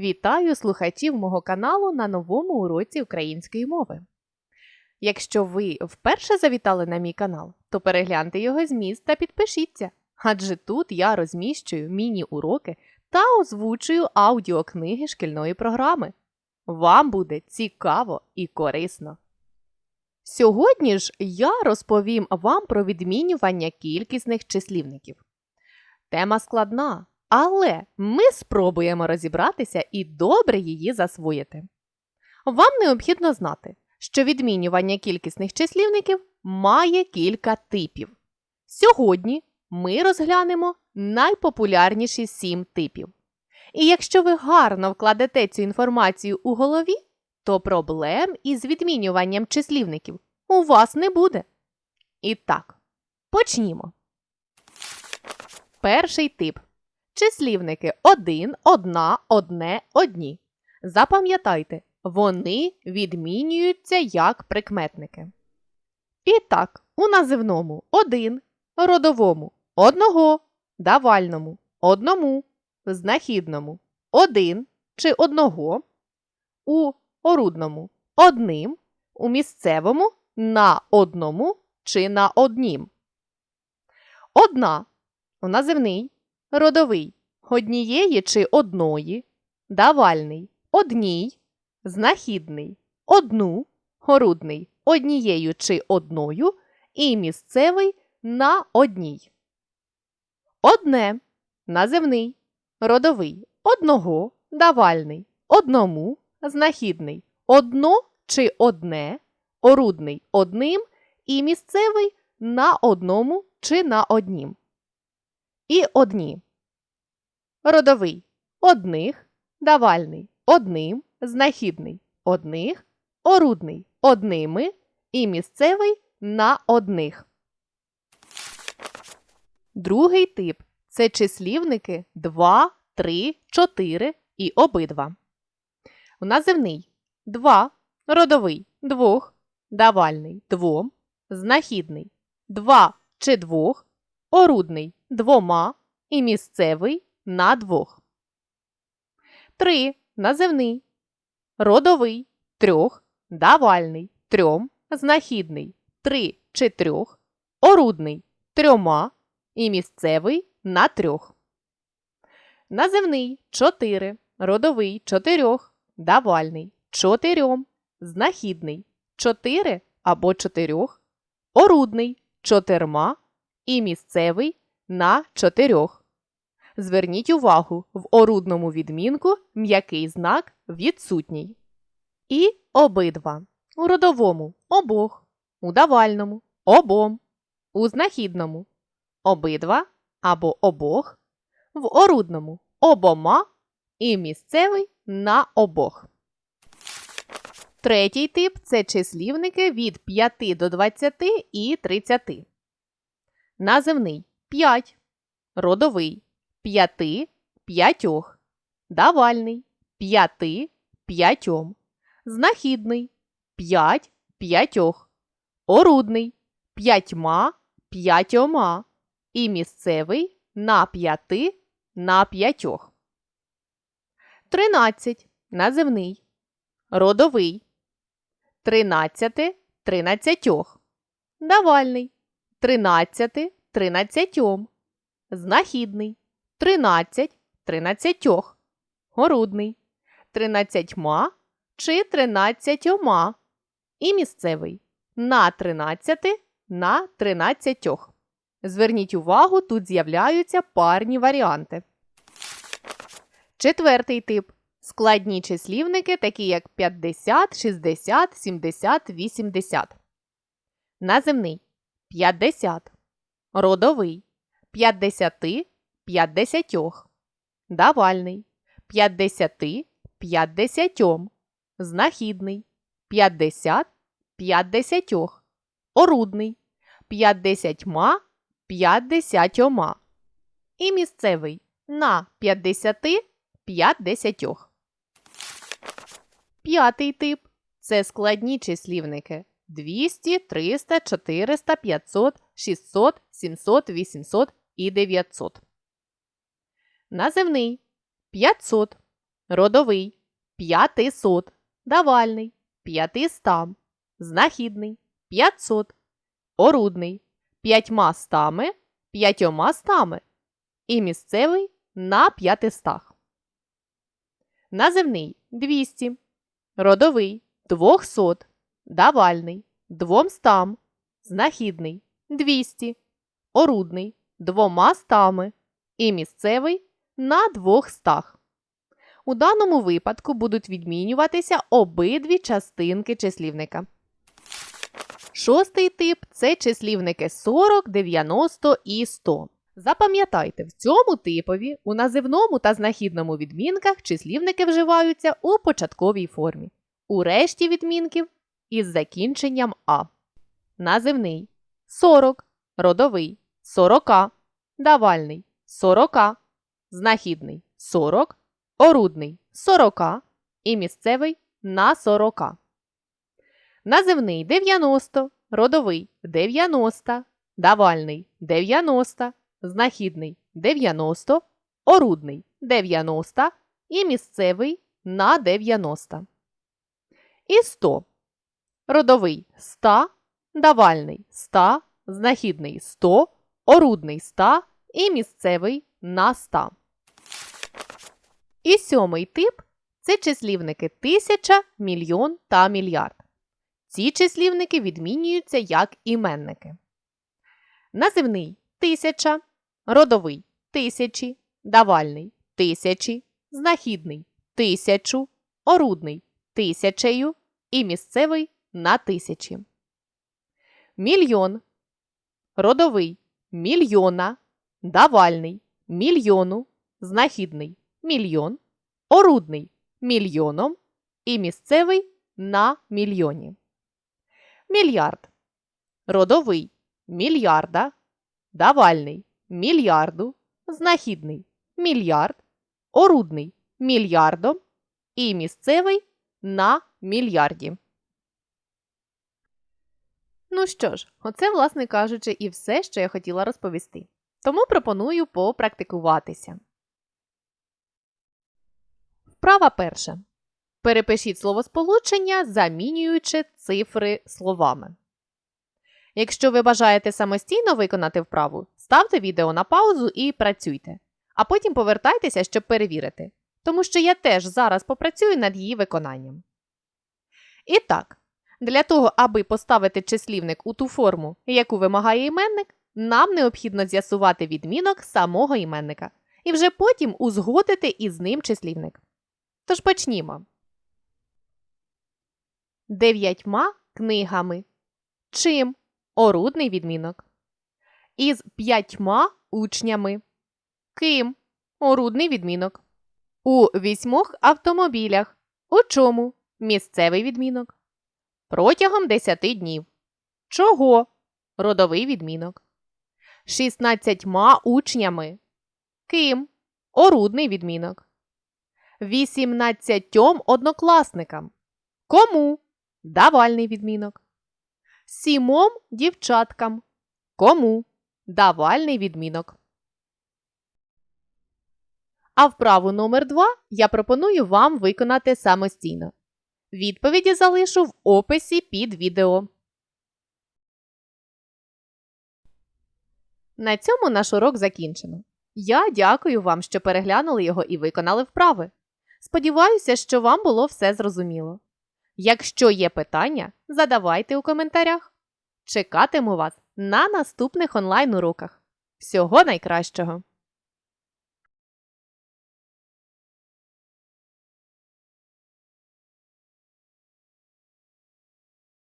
Вітаю слухачів мого каналу на новому уроці української мови. Якщо ви вперше завітали на мій канал, то перегляньте його зміст та підпишіться, адже тут я розміщую міні-уроки та озвучую аудіокниги шкільної програми. Вам буде цікаво і корисно. Сьогодні ж я розповім вам про відмінювання кількісних числівників. Тема складна, але ми спробуємо розібратися і добре її засвоїти. Вам необхідно знати, що відмінювання кількісних числівників має кілька типів. Сьогодні ми розглянемо найпопулярніші сім типів. І якщо ви гарно вкладете цю інформацію у голові, то проблем із відмінюванням числівників у вас не буде. І так, почнімо. Перший тип числівники один, одна, одне, одні. Запам'ятайте, вони відмінюються як прикметники. І так, у називному один, родовому одного, давальному одному, знахідному один чи одного, у орудному одним, у місцевому на одному чи на однім. Одна у називний родовий. Однієї чи одної, давальний. Одній, знахідний. Одну, орудний однією чи одною. І місцевий на одній. Одне. Називний, родовий. Одного, давальний. Одному, знахідний. Одно чи одне, орудний одним. І місцевий на одному чи на однім. І одні. Родовий одних, давальний одним, знахідний одних, орудний одними і місцевий на одних. Другий тип це числівники 2, 3, 4 і обидва. Називний 2, родовий двох, давальний двом, знахідний 2 чи двох, орудний двома і місцевий на двох. 3. Називний. Родовий трьох, давальний трьом, знахідний три чи трьох, орудний трьома і місцевий на трьох. Називний 4, родовий чотирьох, давальний чотирьом, знахідний 4 або чотирьох, орудний чотирма і місцевий на чотирьох. Зверніть увагу, в орудному відмінку м'який знак відсутній. І обидва. У родовому обох, у давальному обом, у знахідному обидва або обох, в орудному обома і місцевий на обох. Третій тип це числівники від 5 до 20 і 30. Називний 5, родовий 5, п'ятьох, давальний 5, п'ятьом, знахідний 5, п'ятьох, орудний п'ятьма, п'ятьома. І місцевий на 5 на п'ятьох. 13. Називний. Родовий 13 тринадцятьох, давальний 13 тринадцятьом, знахідний. 13 тринадцятьох, горудний. тринадцятьма чи тринадцятьома. І місцевий. На 13 на тринадцятьох. Зверніть увагу, тут з'являються парні варіанти. Четвертий тип. Складні числівники, такі як 50, 60, 70, 80. Називний 50. Родовий 50, 50. Давальний 50, 50. Знахідний 50, 50. Орудний 50, 50. І місцевий на 50, 50. П'ятий тип це складні числівники 200, 300, 400, 500, 600, 700, 800 і 900. Називний 500, родовий, п'ятисот, давальний, п'ятистам, знахідний, п'ятсот, орудний, п'ятьма стами, п'ятьома стами і місцевий на п'ятистах. Називний 200, родовий двохсот, давальний, двомстам, знахідний 200, орудний двома стами і місцевий на двох стах. У даному випадку будуть відмінюватися обидві частинки числівника. Шостий тип це числівники 40, 90 і 100. Запам'ятайте, в цьому типові у називному та знахідному відмінках числівники вживаються у початковій формі. У решті відмінків із закінченням А. Називний 40, родовий 40, давальний 40, знахідний 40, орудний 40 і місцевий на 40. Називний 90, родовий 90, давальний 90, знахідний 90, орудний 90 і місцевий на 90. І 100. Родовий 100, давальний 100, знахідний 100, орудний 100 і місцевий на 100. І сьомий тип це числівники тисяча, мільйон та мільярд. Ці числівники відмінюються як іменники. Називний тисяча, родовий тисячі, давальний тисячі, знахідний тисячу, орудний тисячею і місцевий на тисячі. Мільйон, родовий. Мільйона, давальний. Мільйону, знахідний. Мільйон, орудний. Мільйоном. І місцевий на мільйоні. Мільярд. Родовий. Мільярда, давальний. Мільярду, знахідний. Мільярд, орудний. Мільярдом. І місцевий на мільярді. Ну що ж, оце, власне кажучи, і все, що я хотіла розповісти. Тому пропоную попрактикуватися. Вправа перша. Перепишіть словосполучення, замінюючи цифри словами. Якщо ви бажаєте самостійно виконати вправу, ставте відео на паузу і працюйте. А потім повертайтеся, щоб перевірити. Тому що я теж зараз попрацюю над її виконанням. І так, для того, аби поставити числівник у ту форму, яку вимагає іменник, нам необхідно з'ясувати відмінок самого іменника і вже потім узгодити із ним числівник. Тож почнімо. Дев'ятьма книгами. Чим? Орудний відмінок. Із п'ятьма учнями. Ким? Орудний відмінок. У вісьмох автомобілях. У чому? Місцевий відмінок. Протягом десяти днів. Чого? Родовий відмінок. Шістнадцятьма учнями. Ким? Орудний відмінок. Вісімнадцятьом однокласникам. Кому? Давальний відмінок. Сімом дівчаткам. Кому? Давальний відмінок. А вправу номер 2 я пропоную вам виконати самостійно. Відповіді залишу в описі під відео. На цьому наш урок закінчено. Я дякую вам, що переглянули його і виконали вправи. Сподіваюся, що вам було все зрозуміло. Якщо є питання, задавайте у коментарях. Чекатиму вас на наступних онлайн уроках. Всього найкращого!